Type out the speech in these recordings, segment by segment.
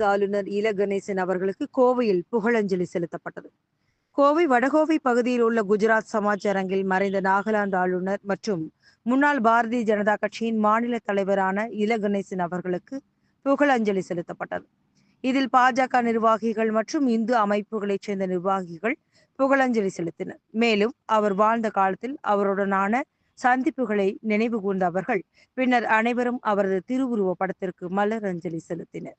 நாகாலாந்து ஆளுநர் இல கணேசன் அவர்களுக்கு கோவையில் புகழஞ்சலி செலுத்தப்பட்டது. கோவை வடகோவை பகுதியில் உள்ள குஜராத் சமாஜ் அரங்கில் மறைந்த நாகாலாந்து ஆளுநர் மற்றும் முன்னாள் பாரதிய ஜனதா கட்சியின் மாநில தலைவரான இல கணேசன் அவர்களுக்கு புகழஞ்சலி செலுத்தப்பட்டது. இதில் பாஜக நிர்வாகிகள் மற்றும் இந்து அமைப்புகளைச் சேர்ந்த நிர்வாகிகள் புகழஞ்சலி செலுத்தினர். மேலும் அவர் வாழ்ந்த காலத்தில் அவருடனான சந்திப்புகளை நினைவு கூர்ந்த அவர்கள் பின்னர் அனைவரும் அவரது திருவுருவ படத்திற்கு மலர் அஞ்சலி செலுத்தினர்.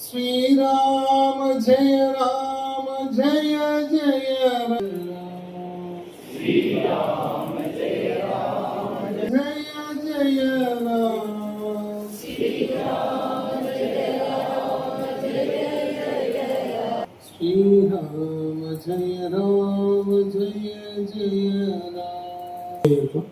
శ్రీరామ జయ రామ జయ జయ శ్రీరామ జయ రామ. జయ జయ శ్రీరామ జయ రామ. జయ జయ శ్రీరామ జయ రామ జయ జయ రామ.